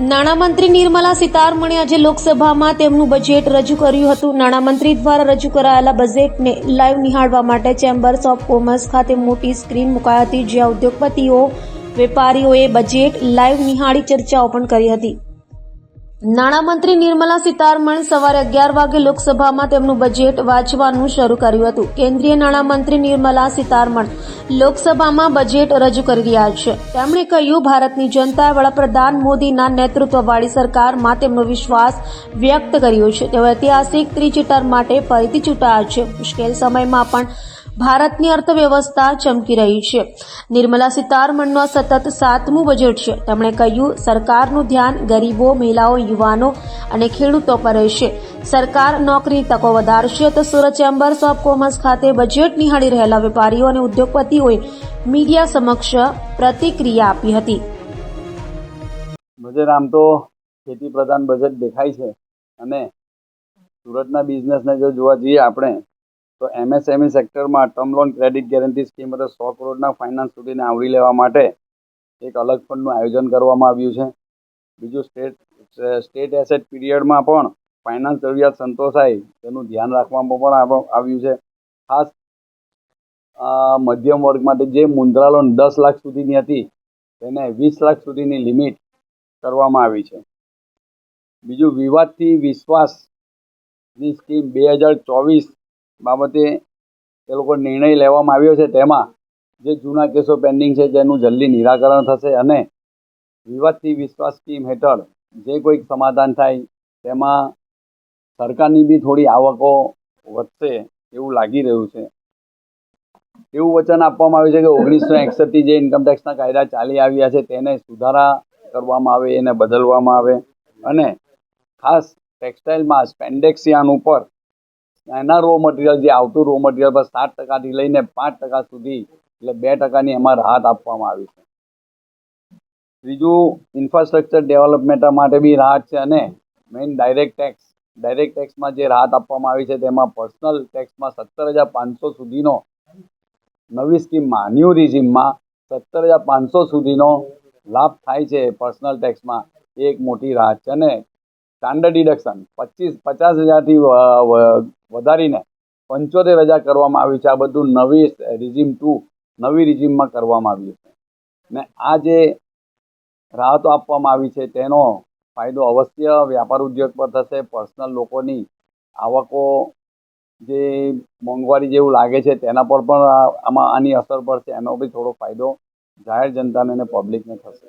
નાણામંત્રી નિર્મલા સીતારમણે આજે લોકસભામાં તેમનું બજેટ રજૂ કર્યું હતું. નાણામંત્રી દ્વારા રજૂ કરાયેલા બજેટને લાઈવ નિહાળવા માટે ચેમ્બર્સ ઓફ કોમર્સ ખાતે મોટી સ્ક્રીન મુકાઈ હતી, જ્યાં ઉદ્યોગપતિઓ, વેપારીઓએ બજેટ લાઈવ નિહાળી ચર્ચાઓ પણ કરી હતી. નાણામંત્રી નિર્મલા સીતારમણ સવારે અગિયાર વાગે લોકસભામાં તેમનું બજેટ વાંચવાનું શરૂ કર્યું હતું. કેન્દ્રીય નાણામંત્રી નિર્મલા સીતારમણ લોકસભામાં બજેટ રજૂ કરી રહ્યા છે. તેમણે કહ્યું, ભારતની જનતાએ વડાપ્રધાન મોદીના નેતૃત્વવાળી સરકારમાં તેમનો વિશ્વાસ વ્યક્ત કર્યો છે. તેઓ ઐતિહાસિક ત્રીજી ટર્મ માટે ફરીથી ચૂંટાયા છે. મુશ્કેલ સમયમાં પણ ભારતની અર્થવ્યવસ્થા ચમકી રહી છે. નિર્મલા સીતારમણનો સતત સાતમું બજેટ છે. તેમણે કહ્યું, સરકારનું ધ્યાન ગરીબો, મહિલાઓ, યુવાનો અને ખેડૂતો પર રહેશે. સરકાર નોકરીની તકો વધારશે તો સુરત ચેમ્બર્સ ઓફ કોમર્સ ખાતે બજેટ નિહાળી રહેલા વેપારીઓ અને ઉદ્યોગપતિઓએ મીડિયા સમક્ષ પ્રતિક્રિયા આપી હતી. બજેટ આમ તો ખેતી પ્રધાન બજેટ દેખાય છે. અને સુરતના બિઝનેસને જો જોવા જઈએ, આપણે તો એમએસએમઈ સેક્ટરમાં term loan credit guarantee scheme એટલે સો કરોડના ફાઇનાન્સ સુધીને આવરી લેવા માટે એક અલગ ફંડનું આયોજન કરવામાં આવ્યું છે. બીજું સ્ટેટ સ્ટેટ એસેટ પીરિયડમાં પણ ફાઇનાન્સ જરૂરિયાત સંતોષાય તેનું ધ્યાન રાખવામાં પણ આવ્યું છે. ખાસ મધ્યમ વર્ગ માટે જે મુદ્રા લોન દસ લાખ સુધીની હતી તેને વીસ લાખ સુધીની લિમિટ કરવામાં આવી છે. બીજું વિવાદથી વિશ્વાસની સ્કીમ બે હજાર ચોવીસ બાબતે એ લોકો નિર્ણય લેવામાં આવ્યો છે. તેમાં જે જૂના કેસો પેન્ડિંગ છે, જેનું જલ્દી નિરાકરણ થશે અને વિવાદથી વિશ્વાસ સ્કીમ હેઠળ જે કોઈક સમાધાન થાય, તેમાં સરકારની બી થોડી આવકો વધશે એવું લાગી રહ્યું છે. એવું વચન આપવામાં આવ્યું છે કે ઓગણીસો એકસઠથી જે ઇન્કમટેક્સના કાયદા ચાલી આવ્યા છે, તેને સુધારા કરવામાં આવે, એને બદલવામાં આવે. અને ખાસ ટેક્સટાઇલમાં સ્પેન્ડેક્સિયાન ઉપર એના રો મટીરિયલ જે આવતું રો મટીરિયલ પર સાત ટકાથી લઈને પાંચ ટકા સુધી, એટલે બે ટકાની એમાં રાહત આપવામાં આવી છે. ત્રીજું ઇન્ફ્રાસ્ટ્રક્ચર ડેવલપમેન્ટ માટે બી રાહત છે અને મેઇન ડાયરેક્ટ ટેક્સ ડાયરેક્ટ ટેક્સમાં જે રાહત આપવામાં આવી છે તેમાં પર્સનલ ટેક્સમાં સત્તર હજાર પાંચસો સુધીનો નવી સ્કીમમાં ન્યૂ રિઝિમમાં સત્તર હજાર પાંચસો સુધીનો લાભ થાય છે પર્સનલ ટેક્સમાં એ એક મોટી રાહત છે અને સ્ટાન્ડર્ડ ડિડક્શન પચીસ, પચાસ હજારથી વધારીને પંચોતેર હજાર કરવામાં આવી છે. આ બધું નવી રિઝિમ ટુ નવી રિઝિમમાં કરવામાં આવ્યું છે. ને આ જે રાહતો આપવામાં આવી છે, તેનો ફાયદો અવશ્ય વ્યાપાર ઉદ્યોગ પર થશે. પર્સનલ લોકોની આવકો જે મોંઘવારી જેવું લાગે છે, તેના પર પણ આમાં આની અસર પડશે. એનો બી થોડો ફાયદો જાહેર જનતાને અને પબ્લિકને થશે.